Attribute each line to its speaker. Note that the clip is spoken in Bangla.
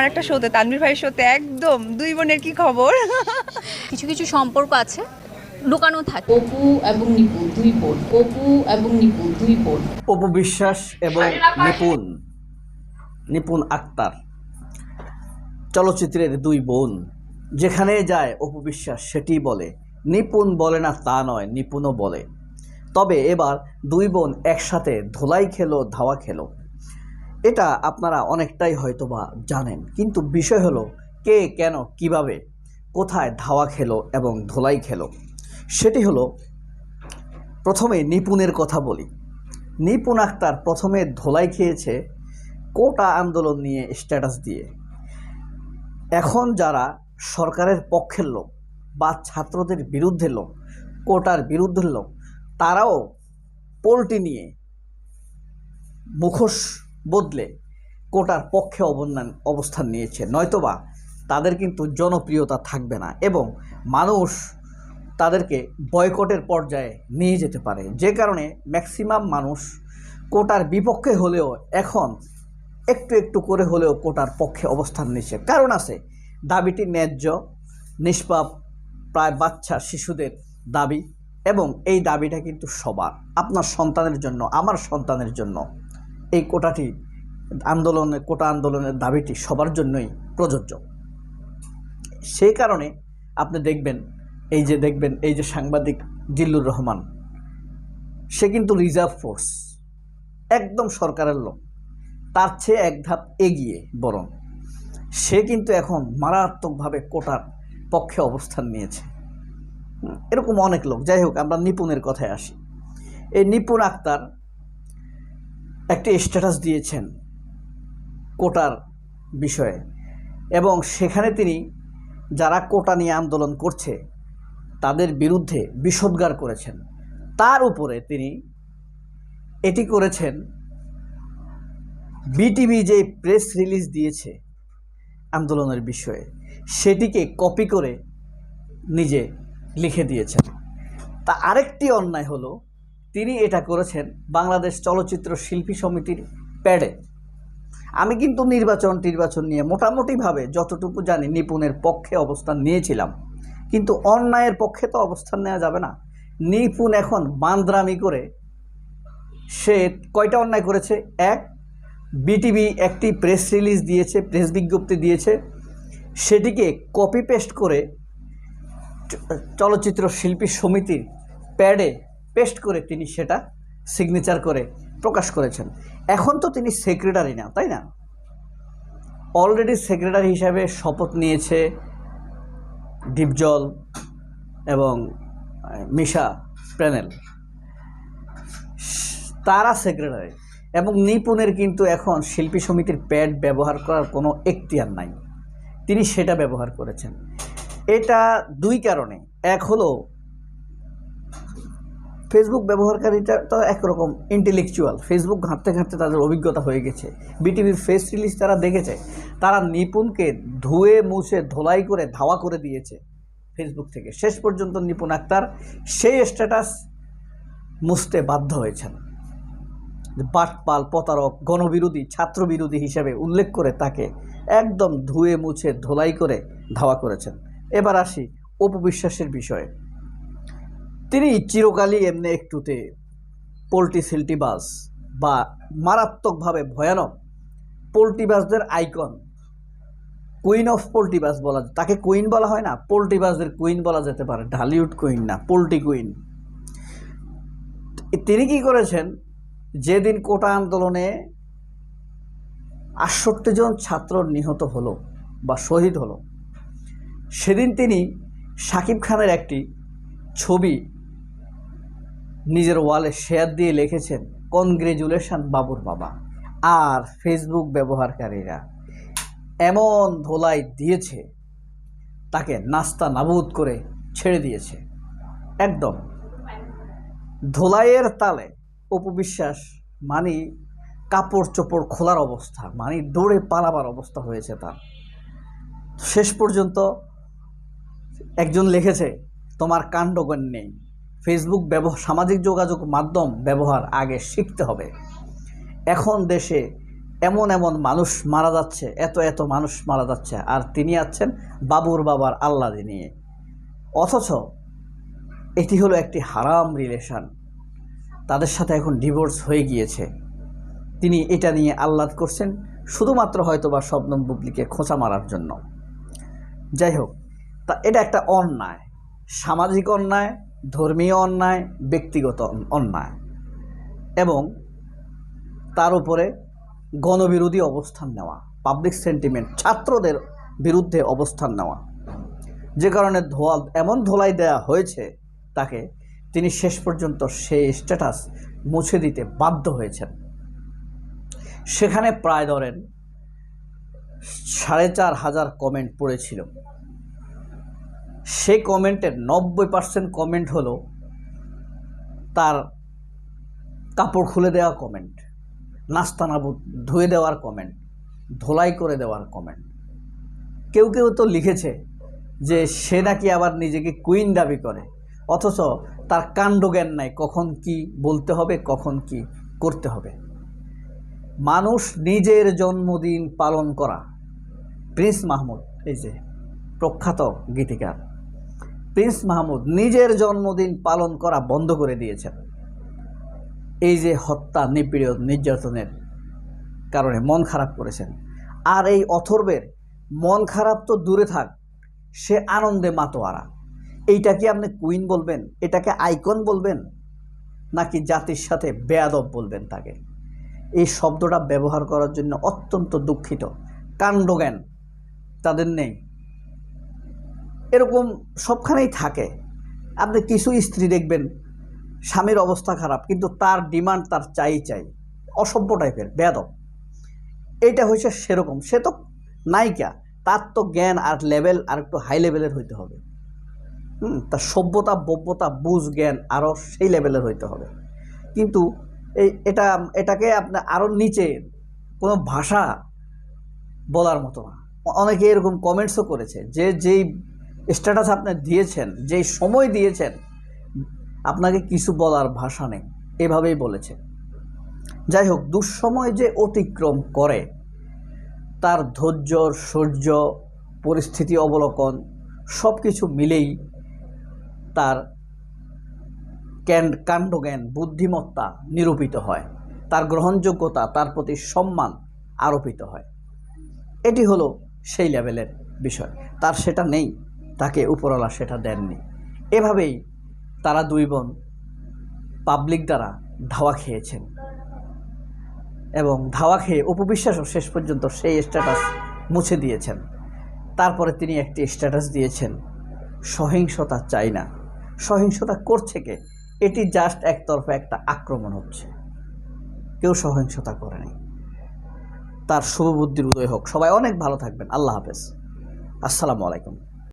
Speaker 1: আমার একটা শোতে তানভীর ভাইয়ের শোতে একদম দুই বোনের কি খবর?
Speaker 2: কিছু কিছু সম্পর্ক আছে লুকানো থাকে।
Speaker 3: অপু এবং নিপু দুই বোন। অপু এবং নিপু দুই বোন।
Speaker 4: অপু বিশ্বাস এবং নিপুণ নিপুণ আক্তার। চলচ্চিত্রের দুই বোন যেখানে যায় অপু বিশ্বাস সেটি বলে। নিপুণ বলে না তা নয় নিপুণও বলে। তবে এবার দুই বোন একসাথে ধোলাই খেলো ধাওয়া খেলো। এটা আপনারা অনেকটাই হয়তোবা জানেন। কিন্তু বিষয় হলো, কে, কেন, কীভাবে, কোথায় ধাওয়া খেলো এবং ধোলাই খেলো? সেটি হলো, প্রথমে নিপুণের কথা বলি। নিপুণ আক্তার প্রথমে ধোলাই খেয়েছে কোটা আন্দোলন নিয়ে স্ট্যাটাস দিয়ে। এখন যারা সরকারের পক্ষের লোক বা ছাত্রদের বিরুদ্ধে লোক, কোটার বিরুদ্ধে লোক, তারাও পোলটি নিয়ে মুখোশ বদলে কোটার পক্ষে অবস্থান অবস্থান নিয়েছে। নয়তোবা তাদের কিন্তু জনপ্রিয়তা থাকবে না এবং মানুষ তাদেরকে বয়কটের পর্যায়ে নিয়ে যেতে পারে। যে কারণে ম্যাক্সিমাম মানুষ কোটার বিপক্ষে হলেও এখন একটু একটু করে হলেও কোটার পক্ষে অবস্থান নিচ্ছে কারণ আছে, দাবিটি ন্যায্য, নিষ্পাপ, প্রায় বাচ্চা শিশুদের দাবি এবং এই দাবিটা কিন্তু সবার, আপনার সন্তানের জন্য, আমার সন্তানের জন্য। এই কোটাটি আন্দোলনে, কোটা আন্দোলনের দাবিটি সবার জন্যই প্রযোজ্য। সেই কারণে আপনি দেখবেন, এই যে দেখবেন, এই যে সাংবাদিক জিল্লুর রহমান, সে কিন্তু রিজার্ভ ফোর্স, একদম সরকারের লোক। তার চেয়ে এক ধাপ এগিয়ে বরং সে কিন্তু এখন মারাত্মকভাবে কোটার পক্ষে অবস্থান নিয়েছে। এরকম অনেক লোক। যাই হোক, আমরা নিপুণের কথায় আসি। এই নিপুণ আক্তার একটি স্ট্যাটাস দিয়েছেন কোটার বিষয়ে। এবং সেখানে তিনি যারা কোটা নিয়ে আন্দোলন করছে, তাদের বিরুদ্ধে বিষোদ্গার করেছেন। তার উপরে তিনি এটি করেছেন, বিটিভি যে প্রেস রিলিজ দিয়েছে আন্দোলনের বিষয়ে, সেটিকে কপি করে নিজে লিখে দিয়েছেন। তা আরেকটি অন্যায় হলো তিনি এটা করেছেন বাংলাদেশ চলচ্চিত্র শিল্পী সমিতির প্যাডে। আমি কিন্তু নির্বাচন টির্বাচন নিয়ে মোটামুটিভাবে যতটুকু জানি নিপুণের পক্ষে অবস্থান নিয়েছিলাম। কিন্তু অন্যায়ের পক্ষে তো অবস্থান নেওয়া যাবে না। নিপুণ এখন বান্দ্রামি করে সে কয়টা অন্যায় করেছে? এক, বিটিভি একটি প্রেস রিলিজ দিয়েছে, প্রেস বিজ্ঞপ্তি দিয়েছে। সেটিকে কপি পেস্ট করে চলচ্চিত্র শিল্পী সমিতির প্যাডে পেস্ট করে তিনি সেটা সিগনেচার করে প্রকাশ করেছেন। এখন তো তিনি সেক্রেটারি না, তাই না? অলরেডি সেক্রেটারি হিসাবে শপথ নিয়েছে ডিপজল এবং মিশা প্যানেল তারা সেক্রেটারি এবং নিপুণের কিন্তু এখন শিল্পী সমিতির প্যাড ব্যবহার করার কোনো এখতিয়ার নাই। তিনি সেটা ব্যবহার করেছেন। এটা দুই কারণে। এক হলো ফেসবুক ব্যবহারকারীটা তো একরকম ইন্টেলেকচুয়াল ফেসবুক ঘাঁটতে ঘাঁটতে তাদের অভিজ্ঞতা হয়ে গেছে। বিটিভির ফেস রিলিজ তারা দেখেছে। তারা নিপুণকে ধুয়ে, মুছে, ধোলাই করে, ধাওয়া করে দিয়েছে ফেসবুক থেকে। শেষ পর্যন্ত নিপুণ আক্তার সেই স্ট্যাটাস মুছতে বাধ্য হয়েছেন। বাটপাল, প্রতারক, গণবিরোধী, ছাত্রবিরোধী হিসেবে উল্লেখ করে তাকে একদম ধুয়ে, মুছে, ধোলাই করে ধাওয়া করেছেন। এবার আসি অপবিশ্বাসের বিষয়ে। তিনি চিরকালই এমনি একটুতে পোল্ট্রি সিল্টিবাজ বা মারাত্মকভাবে ভয়ানক পোল্ট্রিবাজদের আইকন কুইন অফ পোল্ট্রিবাজ বলা তাকে কুইন বলা হয় না পোল্ট্রিবাজদের কুইন বলা যেতে পারে। ঢালিউড কুইন না, পোল্ট্রি কুইন তিনি কি করেছেন? যেদিন কোটা আন্দোলনে আটষট্টি জন ছাত্র নিহত হলো বা শহীদ হলো, সেদিন তিনি সাকিব খানের একটি ছবি নিজের ওয়ালে শেয়ার দিয়ে লিখেছেন, কনগ্রেচুলেশন বাবুর বাবা আর ফেসবুক ব্যবহারকারীরা এমন ধোলাই দিয়েছে, তাকে নাস্তা নাবুদ করে ছেড়ে দিয়েছে। একদম। ধোলাইয়ের তালে উপবিশ্বাস মানি কাপড় চোপড় খোলার অবস্থা মানে দৌড়ে পালাবার অবস্থা হয়েছে তার। শেষ পর্যন্ত একজন লিখেছে, তোমার কাণ্ডগণ নেই। ফেসবুক ব্যবহার সামাজিক যোগাযোগ মাধ্যম ব্যবহার আগে শিখতে হবে। এখন দেশে এমন এমন মানুষ মারা যাচ্ছে, এত এত মানুষ মারা যাচ্ছে, আর তিনি আছেন বাবুর বাবার আল্লাহ নিয়ে। অথচ এটি হলো একটি হারাম রিলেশন তাদের সাথে এখন ডিভোর্স হয়ে গিয়েছে। তিনি এটা নিয়ে আহ্লাদ করছেন, শুধুমাত্র হয়তো বা শবনম বুবলিকে খোঁচা মারার জন্য। যাই হোক, তা এটা একটা অন্যায়। সামাজিক অন্যায় ধর্মীয় অন্যায়, ব্যক্তিগত অন্যায় এবং তার উপরে গণবিরোধী অবস্থান নেওয়া পাবলিক সেন্টিমেন্ট ছাত্রদের বিরুদ্ধে অবস্থান নেওয়া। যে কারণে ধোয়া, এমন ধোলাই দেয়া হয়েছে, তাকে তিনি শেষ পর্যন্ত সেই স্ট্যাটাস মুছে দিতে বাধ্য হয়েছেন। সেখানে প্রায় ধরেন সাড়ে চার হাজার কমেন্ট পড়েছিল। সেই কমেন্টের নব্বই পার্সেন্ট কমেন্ট হলো তার কাপড় খুলে দেওয়া কমেন্ট নাস্তানাবুদ ধুয়ে দেওয়ার কমেন্ট ধোলাই করে দেওয়ার কমেন্ট কেউ কেউ তো লিখেছে যে সে নাকি আবার নিজেকে কুইন দাবি করে, অথচ তার কাণ্ডজ্ঞান নাই, কখন কি বলতে হবে, কখন কি করতে হবে। মানুষ নিজের জন্মদিন পালন করা, প্রিন্স মাহমুদ, এই যে প্রখ্যাত গীতিকার। প্রিন্স মাহমুদ নিজের জন্মদিন পালন করা বন্ধ করে দিয়েছেন। এই যে হত্যা, নিপীড়ন, নির্যাতনের কারণে মন খারাপ করেছেন। আর এই অথর্বের মন খারাপ তো দূরে থাক, সে আনন্দে মাতোয়ারা। এইটা কি আপনি কুইন বলবেন? এটাকে আইকন বলবেন? নাকি জাতির সাথে বেয়াদব বলবেন তাকে? এই শব্দটা ব্যবহার করার জন্য অত্যন্ত দুঃখিত। কাণ্ডজ্ঞান তাদের নেই। এরকম সবখানেই থাকে। আপনি কিছু স্ত্রী দেখবেন, স্বামীর অবস্থা খারাপ, কিন্তু তার ডিমান্ড তার চাই চাই। অসভ্য টাইপের বেদব এইটা হয়েছে সেরকম। সে তো নায়িকা, তার তো জ্ঞান আর লেভেল আর একটু হাই লেভেলের হইতে হবে। হুম, তার সভ্যতা, বব্যতা, বুঝ, জ্ঞান আরও সেই লেভেলের হইতে হবে। কিন্তু এই, এটা, এটাকে আপনার আরও নিচে কোনো ভাষা বলার মতো না। অনেকে এরকম কমেন্টসও করেছে যে, যেই স্ট্যাটাস আপনি দিয়েছেন, যেই সময় দিয়েছেন, আপনাকে কিছু বলার ভাষা নেই। এভাবেই বলেছে। যাই হোক, দুঃসময় যে অতিক্রম করে, তার ধৈর্য, সূর্য, পরিস্থিতি অবলোকন সব কিছু মিলেই তার কাণ্ডজ্ঞান, বুদ্ধিমত্তা নিরূপিত হয়। তার গ্রহণযোগ্যতা, তার প্রতি সম্মান আরোপিত হয়। এটি হলো সেই লেভেলের বিষয়। তার সেটা নেই। তাকে উপরওয়ালা সেটা দেননি। এভাবেই তারা দুই বোন পাবলিক দ্বারা ধাওয়া খেয়েছেন। এবং ধাওয়া খেয়ে উপবিশ্বাসও শেষ পর্যন্ত সেই স্ট্যাটাস মুছে দিয়েছেন। তারপরে তিনি একটি স্ট্যাটাস দিয়েছেন, সহিংসতা চাই না। সহিংসতা করছে কে? এটি জাস্ট একতরফা একটা আক্রমণ হচ্ছে। কেউ সহিংসতা করেনি। তার শুভবুদ্ধির উদয় হোক। সবাই অনেক ভালো থাকবেন। আল্লাহ হাফেজ। আসসালামু আলাইকুম।